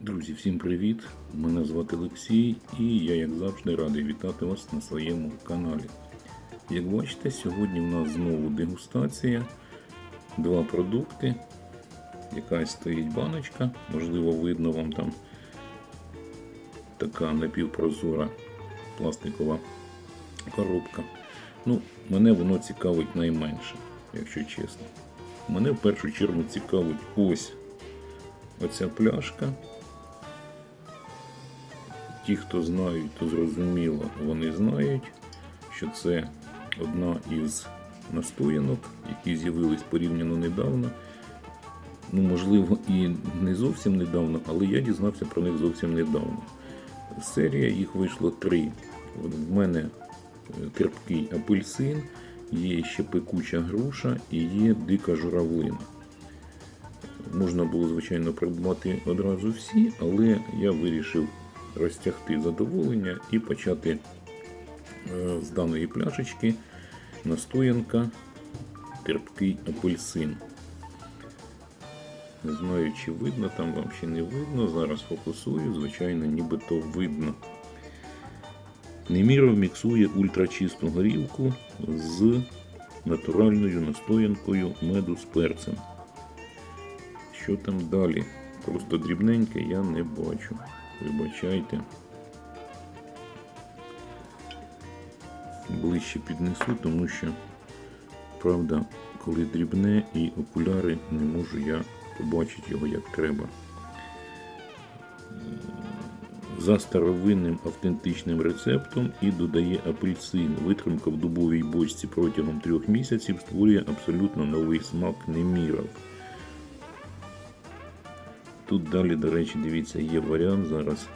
Друзі, всім привіт! Мене звати Олексій і я, як завжди, радий вітати вас на своєму каналі. Як бачите, сьогодні в нас знову дегустація. Два продукти. Якась стоїть баночка, можливо, видно вам там така напівпрозора пластикова коробка. Ну, мене воно цікавить найменше, якщо чесно. Мене в першу чергу цікавить ось оця пляшка. Ті, хто знають, то зрозуміло, вони знають, що це одна із настоянок, які з'явились порівняно недавно. Ну, можливо, і не зовсім недавно, але я дізнався про них зовсім недавно. Серія їх вийшло три. В мене е, терпкий апельсин, є ще пекуча груша і є дика журавлина. Можна було, звичайно, придбати одразу всі, але я вирішив розтягти задоволення і почати е, з даної пляшечки настоянка терпкий апельсин. Не знаю, чи видно, там вам ще не видно. Зараз фокусую, звичайно, нібито видно. Неміров міксує ультрачисту горілку з натуральною настоянкою меду з перцем. Що там далі? Просто дрібненьке я не бачу. Вибачайте. Ближче піднесу, тому що, правда, коли дрібне і окуляри не можу я побачити його як треба. За старовинним автентичним рецептом і додає апельсин. Витримка в дубовій бочці протягом трьох місяців створює абсолютно новий смак неміров. Тут далі, до речі, дивіться, є варіант зараз.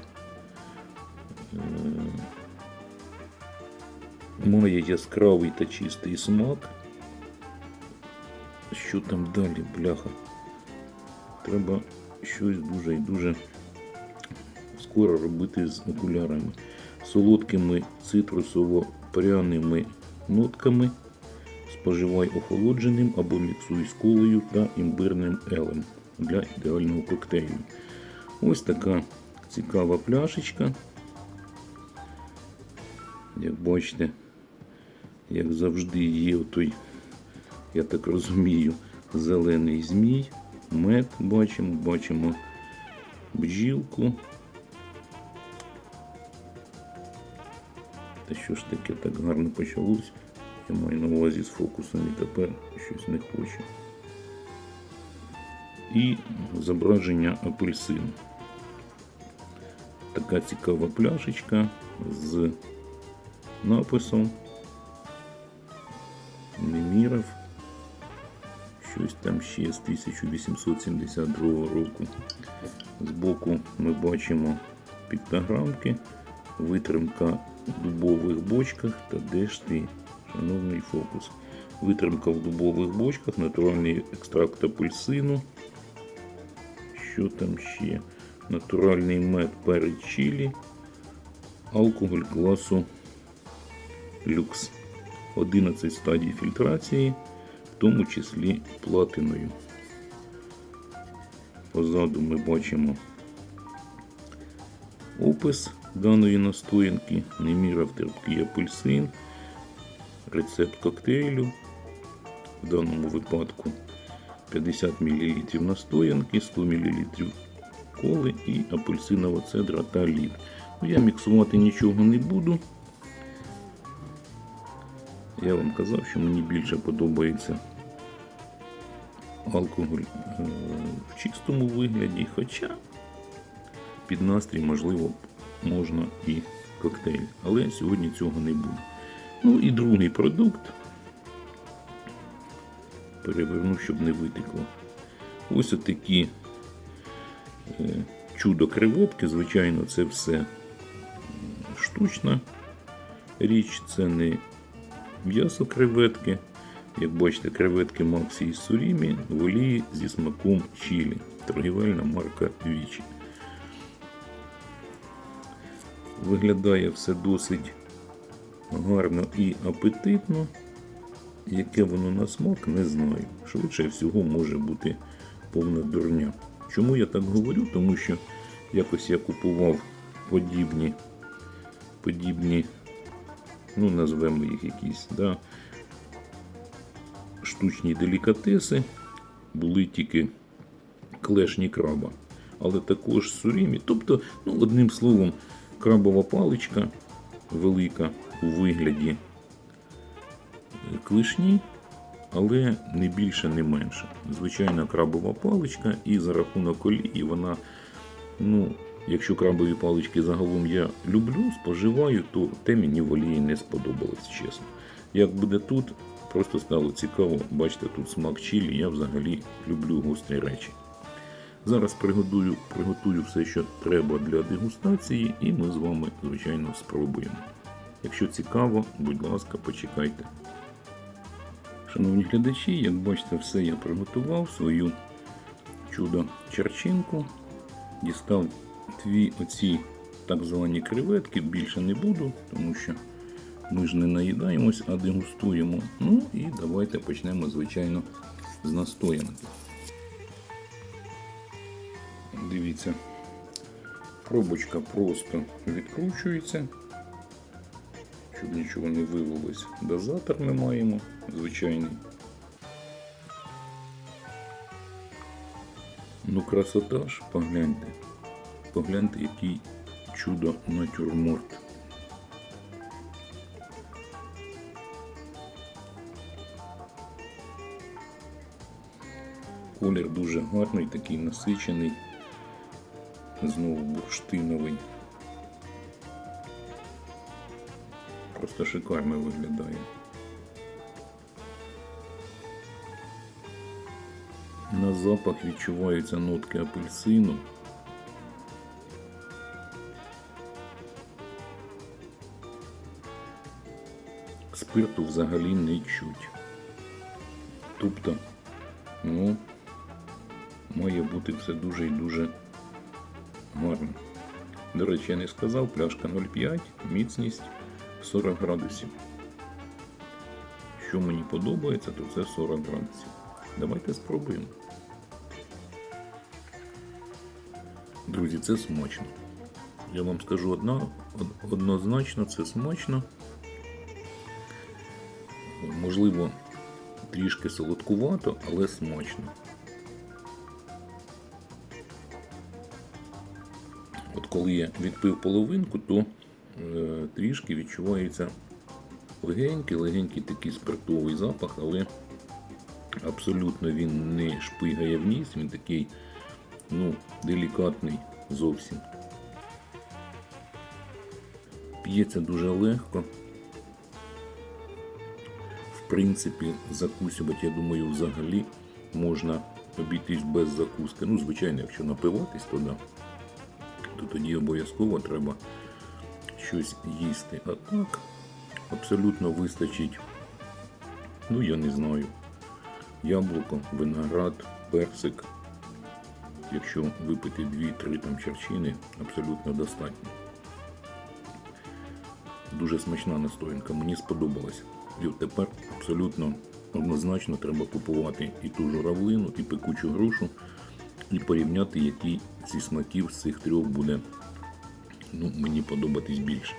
Е, Має яскравий та чистий смак. Що там далі, бляха? Треба щось дуже і дуже скоро робити з окулярами. Солодкими цитрусово-пряними нотками. Споживай охолодженим або міксуй з колою та імбирним елем для ідеального коктейлю. Ось така цікава пляшечка. Як бачите, як завжди, є той, я так розумію, зелений змій, мед бачимо, бачимо бджілку. Та що ж таке так гарно почалось? Я маю на увазі з фокусом і тепер щось не хоче і зображення апельсину. Така цікава пляшечка з написом Неміров. Щось там ще з 1872 року. Збоку ми бачимо піктограмки, витримка дубових бочках та де ж ти, шановний фокус. Витримка в дубових бочках, натуральний екстракт апельсину. Що там ще? Натуральний мед перед чилі, алкоголь класу люкс. 11 стадій фільтрації, в тому числі платиною. Позаду ми бачимо опис даної настоянки, немірав терпкий апельсин, рецепт коктейлю. В даному випадку 50 мл настоянки, 100 мл коли і апельсинова цедра та лід. Ну, Я міксувати нічого не буду. Я вам казав, що мені більше подобається алкоголь е, в чистому вигляді, хоча під настрій, можливо, можна і коктейль. Але сьогодні цього не буде. Ну і другий продукт переверну, щоб не витекло. Ось отакі е, чудо креветки, звичайно, це все штучна річ, це не м'ясо креветки. Як бачите, креветки Максі із сурімі в олії зі смаком чилі. Торгівельна марка Вічі. Виглядає все досить гарно і апетитно. яке воно на смак, не знаю. Швидше всього може бути повна дурня. Чому я так говорю? Тому що якось я купував подібні, подібні, ну назвемо їх якісь, да, штучні делікатеси, були тільки клешні краба, але також сурімі. Тобто, ну, одним словом, крабова паличка велика у вигляді клешні, але не більше, не менше. Звичайна крабова паличка, і за рахунок олії вона, ну, якщо крабові палички загалом я люблю, споживаю, то те мені в олії не сподобалось, чесно. Як буде тут, просто стало цікаво. Бачите, тут смак чилі, я взагалі люблю гострі речі. Зараз приготую, приготую все, що треба для дегустації, і ми з вами, звичайно, спробуємо. Якщо цікаво, будь ласка, почекайте. Шановні глядачі, як бачите, все я приготував свою чудо черчинку. Дістав дві оці так звані креветки, більше не буду, тому що ми ж не наїдаємось, а дегустуємо. Ну і давайте почнемо, звичайно, з настоянки. Дивіться, пробочка просто відкручується, щоб нічого не вилилось. Дозатор ми маємо звичайний. Ну, красота ж, погляньте. Погляньте, який чудо натюрморт. Колір дуже гарний, такий насичений, знову бурштиновий. Просто шикарно виглядає. На запах відчуваються нотки апельсину. Спирту взагалі не чуть. Тобто, ну, має бути все дуже і дуже гарно. До речі, я не сказав, пляшка 0,5, міцність 40 градусів. Що мені подобається, то це 40 градусів. Давайте спробуємо. Друзі, це смачно. Я вам скажу одна, однозначно, це смачно. Можливо, трішки солодкувато, але смачно. Коли я відпив половинку, то е, трішки відчувається легенький, легенький такий спиртовий запах, але абсолютно він не шпигає в ніс, він такий ну, делікатний зовсім. П'ється дуже легко. В принципі, закусювати, я думаю, взагалі можна обійтись без закуски. Ну, звичайно, якщо напиватись, то да. То тоді обов'язково треба щось їсти. А так, абсолютно вистачить, ну я не знаю, яблуко, виноград, персик. Якщо випити 2-3 там черчини, абсолютно достатньо. Дуже смачна настоянка, мені сподобалась. І тепер абсолютно однозначно треба купувати і ту журавлину, і пекучу грушу, і порівняти, який зі смаків з цих трьох буде ну, мені подобатись більше.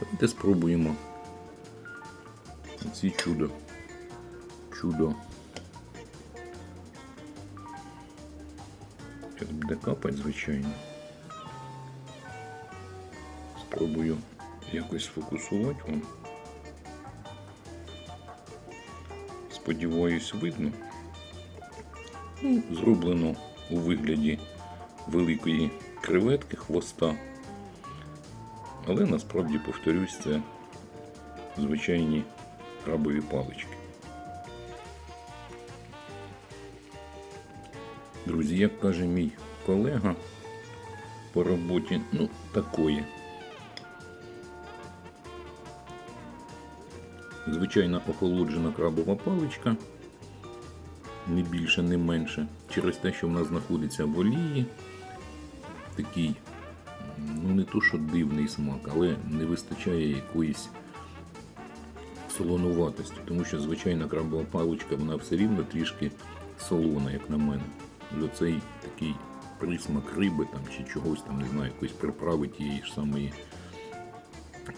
Давайте спробуємо ці чудо. Чудо. Зараз буде капать, звичайно. Спробую якось сфокусувати вам. Сподіваюсь, видно. Ну, зроблено у вигляді великої креветки хвоста. Але насправді, повторюсь, це звичайні крабові палички. Друзі, як каже мій колега по роботі, ну, такої. Звичайна охолоджена крабова паличка, не більше, не менше, через те, що вона знаходиться в олії. Такий, ну не то, що дивний смак, але не вистачає якоїсь солонуватості, тому що звичайна крабова паличка, вона все рівно трішки солона, як на мене. І оцей такий присмак риби там, чи чогось там, не знаю, якоїсь приправи тієї ж самої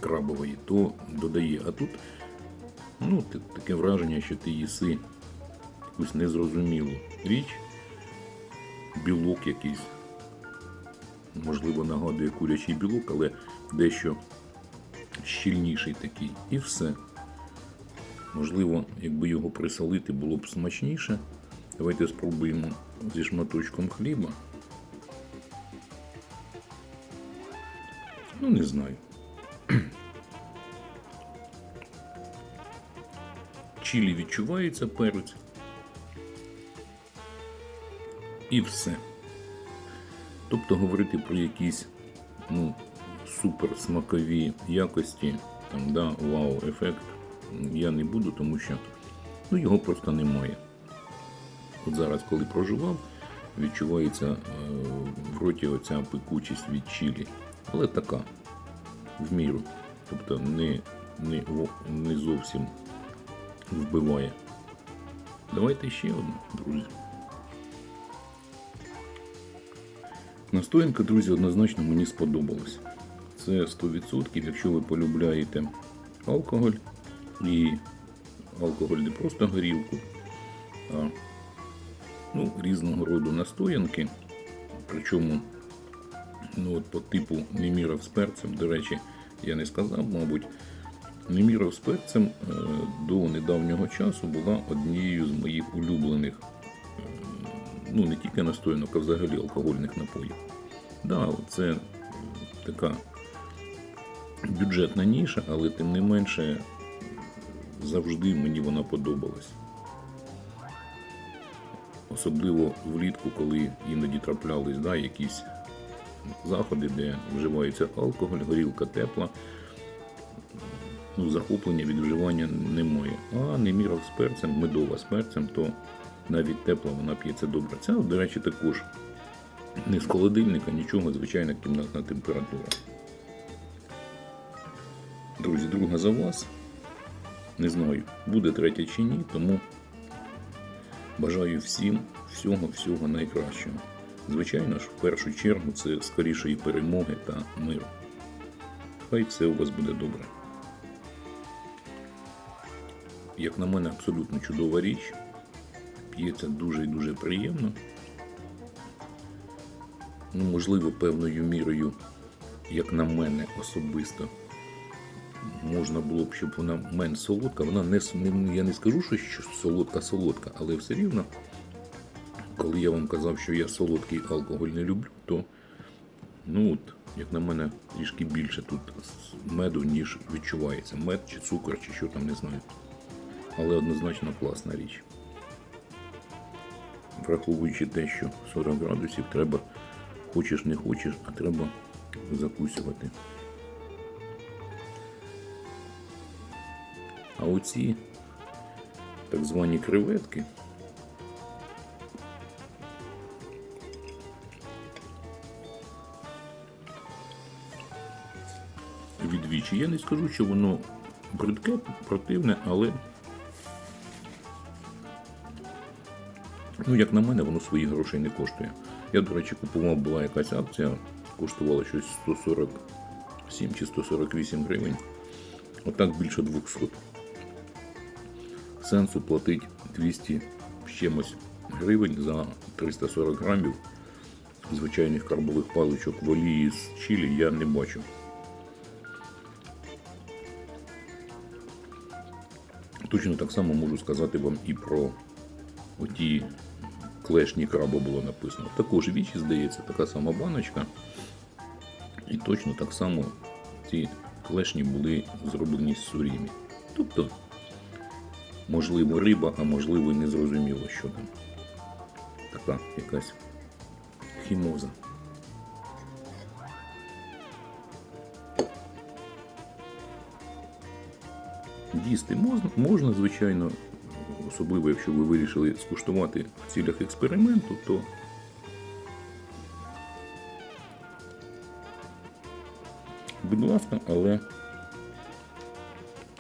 крабової, то додає. А тут ну, таке враження, що ти їси якусь незрозумілу річ, білок якийсь. Можливо, нагадує курячий білок, але дещо щільніший такий. І все. Можливо, якби його присолити, було б смачніше. Давайте спробуємо зі шматочком хліба. Ну, не знаю. Чилі відчувається перець. І все. Тобто говорити про якісь ну, супер смакові якості, там, да, вау-ефект я не буду, тому що ну, його просто немає. От зараз, коли проживав, відчувається е, в роті оця пекучість від чилі. Але така, в міру. Тобто не, не, не зовсім вбиває. Давайте ще одну, друзі. Настоянка, друзі, однозначно мені сподобалась. Це 100%, якщо ви полюбляєте алкоголь і алкоголь не просто горілку, а ну, різного роду настоянки. Причому ну, от по типу Неміров з перцем, до речі, я не сказав, мабуть, Неміров з перцем е, до недавнього часу була однією з моїх улюблених ну не тільки настоянок, а взагалі алкогольних напоїв. Да, це така бюджетна ніша, але тим не менше завжди мені вона подобалась. Особливо влітку, коли іноді траплялись да, якісь заходи, де вживається алкоголь, горілка тепла. Ну, захоплення від вживання немає. А неміров з перцем, медова з перцем, то навіть тепла вона п'ється добре. Ця, до речі, також не з холодильника, нічого, звичайна кімнатна температура. Друзі, друга за вас. Не знаю, буде третя чи ні, тому бажаю всім всього-всього найкращого. Звичайно ж, в першу чергу це скорішої перемоги та миру. Хай все у вас буде добре. Як на мене, абсолютно чудова річ. П'ється дуже і дуже приємно. Ну, можливо, певною мірою, як на мене особисто, можна було б, щоб вона менш солодка. Вона не, я не скажу, що солодка-солодка, але все рівно, коли я вам казав, що я солодкий алкоголь не люблю, то ну от, як на мене, трішки більше тут меду, ніж відчувається. Мед чи цукор, чи що там не знаю. Але однозначно класна річ. Враховуючи те, що 40 градусів треба, хочеш не хочеш, а треба закусювати. А оці так звані креветки. Відвічі. Я не скажу, що воно бридке, противне, але Ну, як на мене, воно своїх грошей не коштує. Я, до речі, купував, була якась акція, коштувала щось 147 чи 148 гривень. Отак більше 200. Сенсу платить 200 з чимось гривень за 340 грамів звичайних карбових паличок в олії з чилі я не бачу. Точно так само можу сказати вам і про оті клешні краба було написано. Також вічі, здається, така сама баночка. І точно так само ці клешні були зроблені з сурімі. Тобто, можливо, риба, а можливо, не зрозуміло, що там. Така якась хімоза. Їсти можна, можна, звичайно, особливо якщо ви вирішили скуштувати в цілях експерименту, то будь ласка, але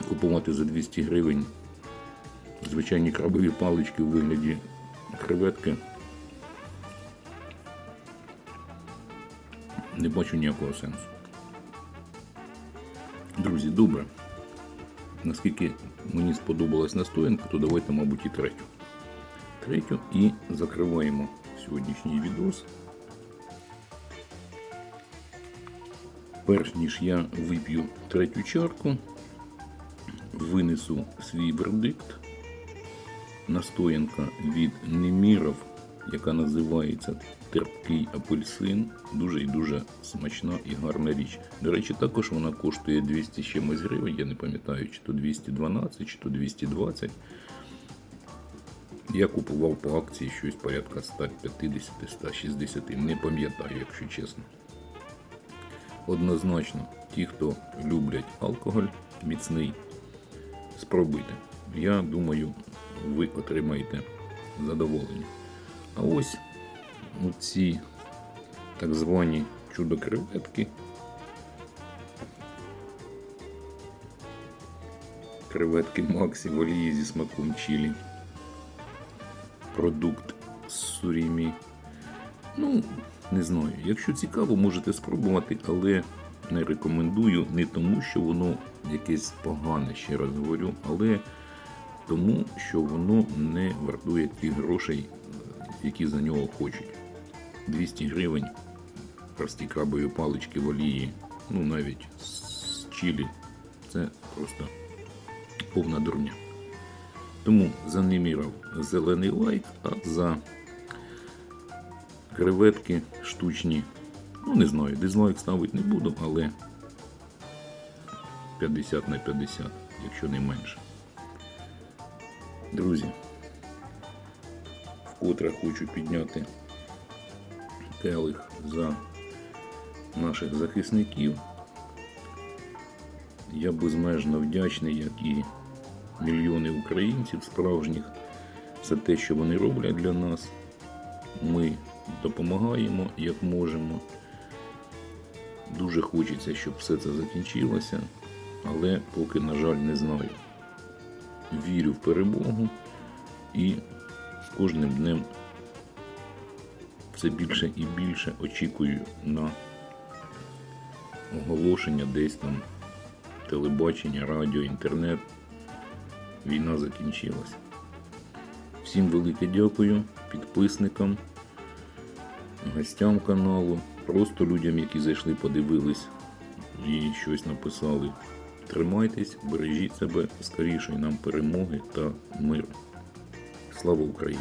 купувати за 200 гривень звичайні крабові палички у вигляді креветки. Не бачу ніякого сенсу. Друзі, добре. Наскільки мені сподобалась настоянка, то давайте, мабуть, і третю. Третю і закриваємо сьогоднішній відос. Перш ніж я вип'ю третю чарку, винесу свій вердикт. Настоянка від Неміров, яка називається терпкий апельсин. Дуже і дуже смачна і гарна річ. До речі, також вона коштує 200 з чимось гривень. Я не пам'ятаю, чи то 212, чи то 220. Я купував по акції щось порядка 150-160. Не пам'ятаю, якщо чесно. Однозначно, ті, хто люблять алкоголь міцний, спробуйте. Я думаю, ви отримаєте задоволення. А ось ці так звані чудо-креветки. Креветки Максі в олії зі смаком чилі. Продукт сурімі. Ну, не знаю. Якщо цікаво, можете спробувати, але не рекомендую не тому, що воно якесь погане, ще раз говорю, але тому, що воно не вартує тих грошей, які за нього хочуть. 200 гривень прості крабові палички в олії, ну навіть з чилі. Це просто повна дурня. Тому за Неміров зелений лайк, а за креветки штучні. Ну, не знаю, дизлайк ставити не буду, але 50 на 50, якщо не менше. Друзі, вкотре хочу підняти келих за наших захисників. Я безмежно вдячний, як і мільйони українців справжніх, за те, що вони роблять для нас. Ми допомагаємо як можемо. Дуже хочеться, щоб все це закінчилося, але поки, на жаль, не знаю. Вірю в перемогу і з кожним днем все більше і більше очікую на оголошення десь там телебачення, радіо, інтернет. Війна закінчилась. Всім велике дякую, підписникам, гостям каналу, просто людям, які зайшли, подивились і щось написали. Тримайтесь, бережіть себе, скорішої нам перемоги та миру. Слава Україні!